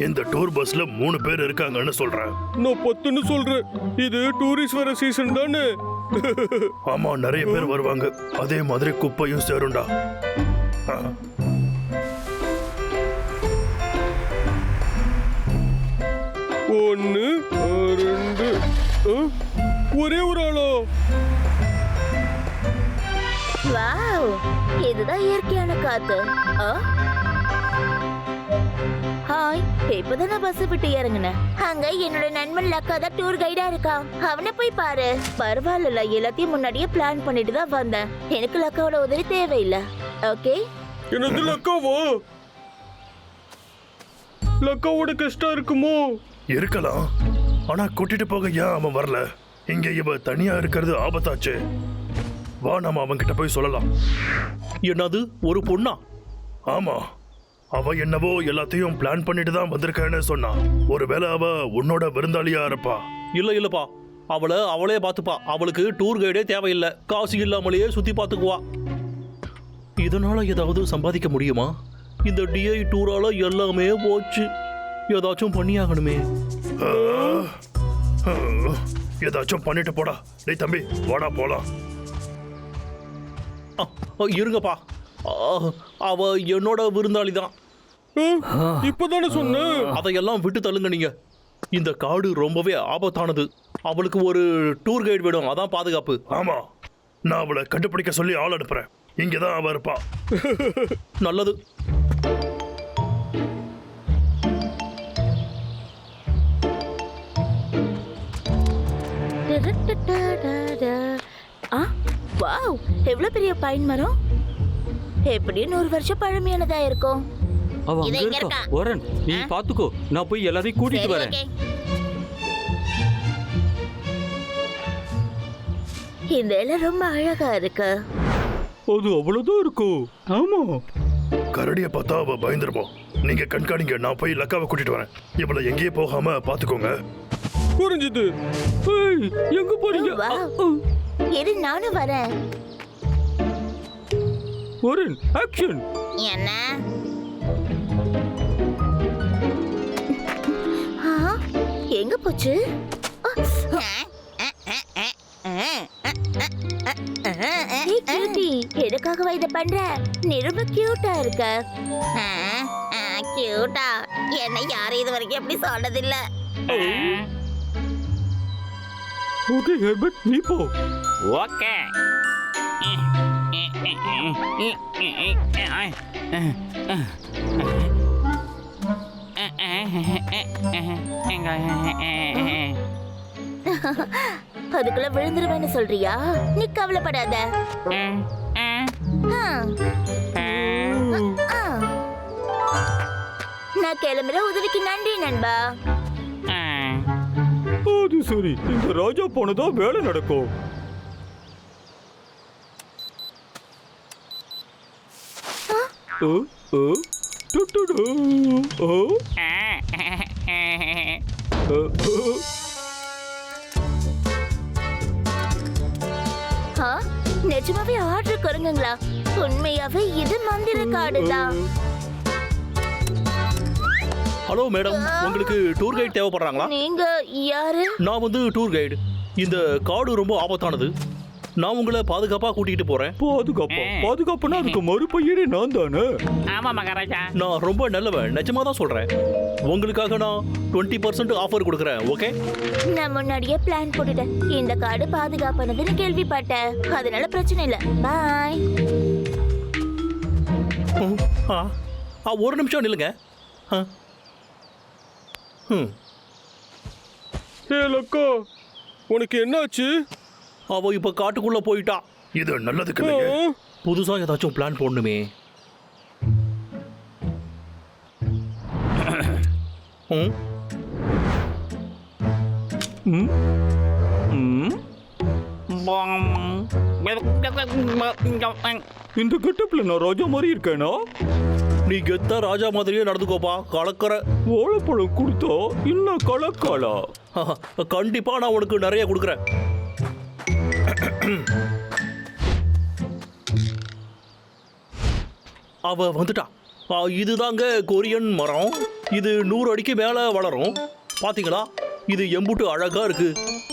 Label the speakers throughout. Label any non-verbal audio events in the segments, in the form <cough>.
Speaker 1: இந்த டூர் பஸ்ல மூணு பேர் இருக்காங்கன்னு சொல்றேன்.
Speaker 2: நான் பத்துன்னு சொல்றேன் இது டூரிஸ்ட் வர சீசன் தானே?
Speaker 1: ஆமா நிறைய பேர் வருவாங்க. அதே மாதிரி குப்பையும் சேரும்டா. ஆ,
Speaker 2: ஒன்னு ரெண்டு ஒரே ஒரு ஆளோ?
Speaker 3: வாவ் இதுதான் இயற்கையான காத்து. ஆ? இப்பதான் நான் பஸ் விட்டு இறங்குனேன் அங்க என்னோட நண்பன் லக்கா தான் டூர் கைடா இருக்கான். அவனை போய் பாரு. பரவாயில்ல எல்லாத்தையும் முன்னாடியே பிளான் பண்ணிட்டு தான் வந்தேன். எனக்கு லக்காவோட உதவி தேவையில்லை. ஓகே
Speaker 2: என்னது லக்காவா? லக்காவோட கஷ்டம் இருக்குமோ?
Speaker 1: இருக்கலாம். ஆனா கூட்டிட்டு போக ஏன் அவன் வரல? இங்க இவ தனியா இருக்கிறது ஆபத்தாச்சு. வா நாம அவன் கிட்ட போய் சொல்லலாம்.
Speaker 4: என்னது? ஒரு பொண்ணா?
Speaker 1: ஆமா. அவ என்னவோ எல்லாத்தையும் பிளான் பண்ணிட்டு தான் வந்திருக்கேன்னு சொன்னான் ஒருவேளை அவ உன்னோட விருந்தாளியா இருப்பா?
Speaker 4: இல்ல இல்லப்பா. அவளை அவளே பார்த்துப்பா. அவளுக்கு டூர் கைடே தேவையில்லை. காசு இல்லாமலேயே சுத்தி பார்த்துக்குவா. இதனால ஏதாவது சம்பாதிக்க முடியுமா? இந்த டிஐ டூரால எல்லாமே போச்சு. ஏதாச்சும் பண்ணியாகணுமே.
Speaker 1: ஏதாச்சும் பண்ணிட்டு போடா. டேய் தம்பி வாடா போலாம்.
Speaker 4: இருங்கப்பா. அவ என்னோட விருந்தாளி தான்
Speaker 2: இப்பதானே சொன்னேன்.
Speaker 4: அதையெல்லாம் விட்டு தள்ளுங்க நீங்க. இந்த காடு ரொம்பவே ஆபத்தானது. அவளுக்கு ஒரு டூர் கைடு வேணும் அதான் பாதுகாப்பு.
Speaker 1: ஆமா. நான் அவளை கண்டுபிடிக்க சொல்லி ஆள் அனுப்புறேன். இங்கதான் அவ இருப்பா.
Speaker 4: நல்லது.
Speaker 3: ஆ வாவ் எவ்வளவு பெரிய பைன் மரம்? எப்படியும் நூறு வருஷம் பழமையானதா இருக்கும்.
Speaker 5: அவ
Speaker 3: இது
Speaker 5: அங்க
Speaker 3: இங்க
Speaker 5: இருக்கா
Speaker 3: இருக்கா?
Speaker 5: வரன் நீ
Speaker 3: ஆ?
Speaker 5: பாத்துக்கோ நான் போய் எல்லாரையும் கூட்டிட்டு
Speaker 3: சரி,
Speaker 5: வரேன்.
Speaker 3: okay. இந்த இலை ரொம்ப அழகா இருக்கு.
Speaker 5: அது அவ்வளவுதான் இருக்கும் ஆமா.
Speaker 1: கரடியை பார்த்தா அவ பயந்துருப்போம் நீங்க கண்காணிங்க நான் போய் லக்காவை கூட்டிட்டு வரேன். இவளை எங்கேயும் போகாம பாத்துக்கோங்க.
Speaker 2: புரிஞ்சுது.
Speaker 5: ஏய், எங்க போறீங்க?
Speaker 3: வா.
Speaker 5: அ, அ.
Speaker 3: இரு நானும் வரேன்.
Speaker 5: வரன் ஆக்ஷன்
Speaker 3: என்ன? எங்க போச்சு எதுக்காகவா இத பண்ற நீ ரொம்ப கியூட்டா இருக்க கியூட்டா என்ன யாரும் இது வரைக்கும் எப்படி சொன்னதில்ல
Speaker 5: ஓகே ஹெர்பர்ட் நீ போ
Speaker 6: ஓகே <laughs>
Speaker 3: அதுக்குள்ள விழுந்துருவேன்னு சொல்றியா? நீ கவலைப்படாத. நான் கிளம்புற உதவிக்கு நன்றி நண்பா.
Speaker 5: அது சரி. இந்த ராஜா போனதா வேலை நடக்கும். ஓ ஓ
Speaker 3: நிஜமாவே ஆர்டர் குரங்குங்களா உண்மையாவே இது மந்திர காடு தான்
Speaker 4: ஹலோ மேடம். உங்களுக்கு டூர் கைடு தேவைப்படுறாங்களா?
Speaker 3: நீங்க யாரு?
Speaker 4: நான் வந்து டூர் கைடு. இந்த காடு ரொம்ப ஆபத்தானது. நான் உங்களை பாதுகாப்பாக கூட்டிகிட்டு போகிறேன்
Speaker 5: பாதுகாப்பா? பாதுகாப்புனா அதுக்கு மறுபெயரே நான் தானே?
Speaker 6: ஆமா மகாராஜா.
Speaker 4: நான் ரொம்ப நல்லவன் நிஜமாக தான் சொல்கிறேன் உங்களுக்காக நான் டுவெண்ட்டி பர்சன்ட் ஆஃபர் கொடுக்குறேன் ஓகே?
Speaker 3: நான் முன்னாடியே பிளான் போட்டுட்டேன். இந்த காடு பாதுகாப்பானதுன்னு கேள்விப்பட்டேன். அதனால பிரச்சனை இல்ல. பாய்
Speaker 4: ஆ ஆ ஒரு நிமிஷம் நில்லுங்க. ஆ. ம்.
Speaker 2: ஏ லக்கா உனக்கு என்னாச்சு?
Speaker 4: அவள் இப்போ காட்டுக்குள்ளே போயிட்டா.
Speaker 1: இது நல்லதுக்கு இல்லையே
Speaker 4: புதுசாக ஏதாச்சும் பிளான் போடணுமே. ம்.
Speaker 5: ம். ம். இந்த கெட்டப்ல நான் ராஜா மாதிரி இருக்கேனா?
Speaker 4: நீ கெத்தா ராஜா மாதிரியே நடந்துக்கோப்பா கலக்கற.
Speaker 5: வாழைப்பழம் கொடுத்தா இன்னும் கலக்காலா?
Speaker 4: கண்டிப்பா நான் உனக்கு நிறைய கொடுக்குறேன். அவ வந்துட்டா. இதுதாங்க கொரியன் மரம். இது நூறு அடிக்கு மேலே வளரும். பாத்தீங்களா? இது எம்புட்டு அழகா இருக்கு.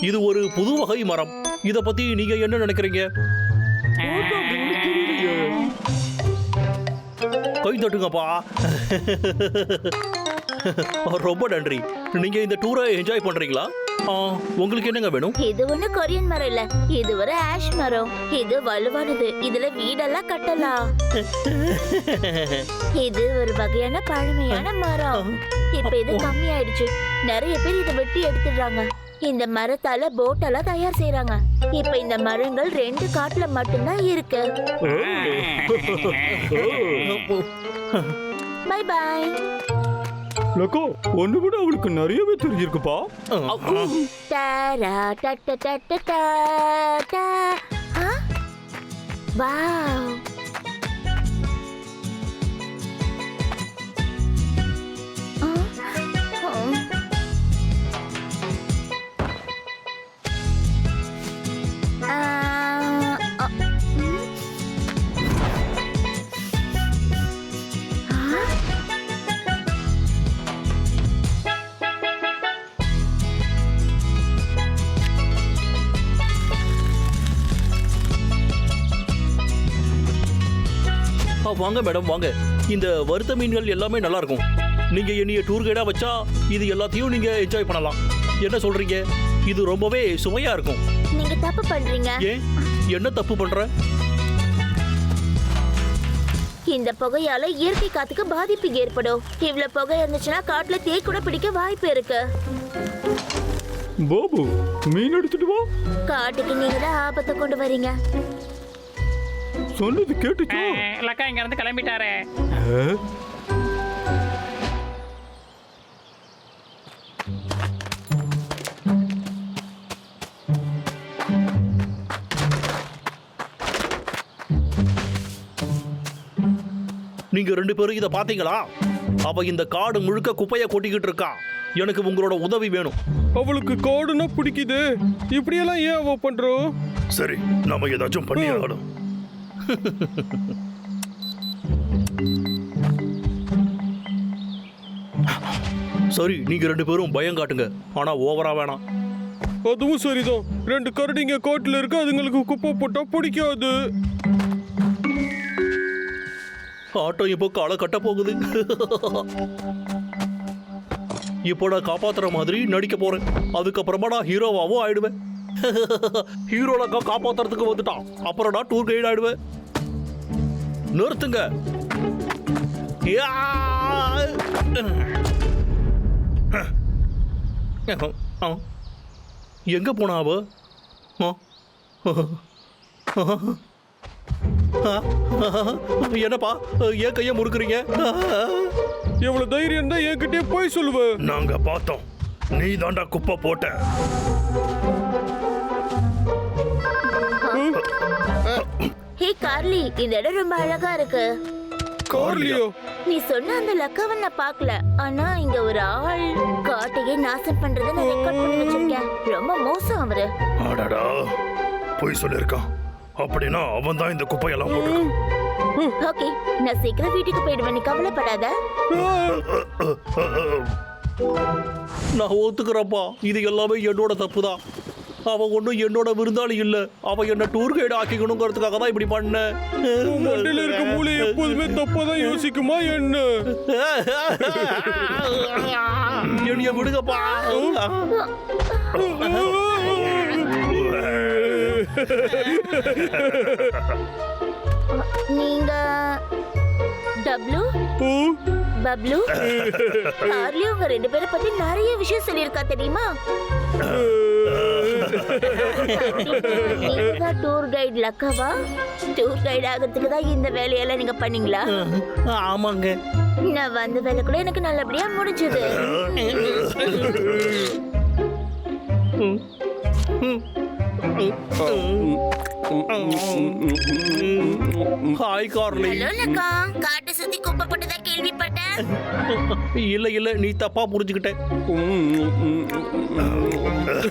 Speaker 4: இது ஒரு புது வகை மரம். இத பத்தி நீங்க என்ன நினைக்கிறீங்க? கை தட்டுங்கப்பா. ரொம்ப நன்றி. நீங்க இந்த டூரை என்ஜாய் பண்றீங்களா? உங்களுக்கு என்னங்க வேணும்?
Speaker 3: இது ஒண்ணு கொரியன் மரம் இல்ல. இது ஒரு ஆஷ் மரம். இது வலுவானது. இதுல வீடெல்லாம் கட்டலாம். இது ஒரு வகையான பழமையான மரம். இப்ப இது கம்மி ஆயிடுச்சு நிறைய பேர் இதை வெட்டி எடுத்துடுறாங்க. இந்த மரத்தால போட்டெல்லாம் தயார் செய்றாங்க. இப்ப இந்த மரங்கள் ரெண்டு காட்டுல மட்டும்தான் இருக்கு. பை பை
Speaker 5: லக்கோ ஒன்று கூட அவளுக்கு நிறையவே தெரிஞ்சிருக்குப்பா.
Speaker 3: டரா டட்ட டட்ட டா டா
Speaker 4: வாங்க மேடம் வாங்க. இந்த வறுத்த மீன்கள் எல்லாமே நல்லா இருக்கும் நீங்க என்னைய டூர் கைடா வச்சா இது எல்லாத்தையும் நீங்க என்ஜாய் பண்ணலாம். என்ன சொல்றீங்க? இது ரொம்பவே சுவையா இருக்கும்.
Speaker 3: நீங்க தப்பு பண்றீங்க.
Speaker 4: ஏன்? என்ன தப்பு பண்ற?
Speaker 3: இந்த புகையால இயற்கை காத்துக்கு பாதிப்பு ஏற்படும். இவ்வளவு புகை இருந்துச்சுன்னா காட்டுல தீ கூட பிடிக்க வாய்ப்பு இருக்கு.
Speaker 5: பாபு மீன் எடுத்துட்டு வா.
Speaker 3: காட்டுக்கு நீங்க தான் ஆபத்தை கொண்டு வரீங்க.
Speaker 5: சொன்னது கேட்டுச்சா?
Speaker 6: லக்கா இங்க இருந்து கிளம்பிட்டாரு?
Speaker 4: நீங்க ரெண்டு பேரும் இதை பாத்தீங்களா அவ இந்த காடு முழுக்க குப்பைய கொட்டிக்கிட்டு இருக்கா. எனக்கு உங்களோட உதவி வேணும்.
Speaker 2: அவளுக்கு காடுனா பிடிக்குது. இப்படியெல்லாம் ஏன் அவ பண்றோம்
Speaker 1: சரி நாம ஏதாச்சும் பண்ணி ஆகணும்
Speaker 4: சரி நீங்க ரெண்டு பேரும் பயம் காட்டுங்க. ஆனா ஓவரா வேணாம்.
Speaker 2: அதுவும் சரிதான். ரெண்டு கரடிங்க காட்டுல இருக்கு அதுங்களுக்கு குப்பை போட்டா பிடிக்காது.
Speaker 4: ஆட்டம் இப்போ களை கட்ட போகுது. இப்போ நான் காப்பாத்துற மாதிரி நடிக்க போறேன். அதுக்கப்புறமா நான் ஹீரோவாவும் ஆயிடுவேன். <laughs> ஹீரோலக்கா காப்பாத்துறதுக்கு வந்துட்டான். அப்புறம் நான் டூர் கைடு ஆயிடுவேன். நிறுத்துங்க. எங்க போனா அவ. என்னப்பா ஏன் கைய முறுக்குறீங்க?
Speaker 2: எவ்வளவு தைரியம் தான் என்கிட்டயே போய் சொல்லுவ.
Speaker 1: நாங்க பார்த்தோம். நீ தாண்டா குப்பை போட்ட.
Speaker 3: ஹே கார்லி இந்த இடம் ரொம்ப அழகா இருக்கு.
Speaker 2: கார்லியோ?
Speaker 3: நீ சொன்ன அந்த லக்காவை நான் பார்க்கல. ஆனா இங்க ஒரு ஆள் காட்டையே நாசம் பண்றதை நான் ரெக்கார்ட் பண்ணி வச்சிருக்கேன். ரொம்ப மோசம் அவரு.
Speaker 1: அடடா பொய் சொல்லியிருக்கான். அப்படின்னா அவன் தான் இந்த குப்பையெல்லாம் போட்டிருக்கான்.
Speaker 3: ஓகே. நான் சீக்கிரம் வீட்டுக்கு போயிடுவேன். நீ கவலைப்படாத.
Speaker 4: நான் ஒத்துக்கிறப்பா இது எல்லாமே என்னோட தப்பு தான் அவன் ஒன்றும் என்னோட விருந்தாளி இல்ல. அவன் என்ன டூர் கைடு ஆக்கிக்கணுங்கிறதுக்காக தான் இப்படி பண்ண.
Speaker 2: மண்டையில இருக்க மூளை எப்போதுமே தப்பாதான் யோசிக்குமா என்ன?
Speaker 4: என்னைய விடுங்கப்பா.
Speaker 3: நீங்க டப்ளு பப்ளு? <laughs> கார்லி உங்க ரெண்டு பேரை பத்தி நிறைய விஷயம் சொல்லியிருக்கா தெரியுமா? டூர் கைடு லக்காவா? டூர் கைடு ஆகிறதுக்கு தான் இந்த வேலையெல்லாம் நீங்க பண்ணீங்களா?
Speaker 4: ஆமாங்க.
Speaker 3: நான் வந்த வேலை கூட எனக்கு நல்லபடியா முடிஞ்சது.
Speaker 4: ஹாய் கார்லி
Speaker 3: ஹலோ லக்கா காட்டை சுத்தி குப்பை போட்டதா கேள்விப்பட்டேன்
Speaker 4: இல்ல இல்ல நீ தப்பா புரிஞ்சுக்கிட்ட
Speaker 2: ம், ம், ம், ம்.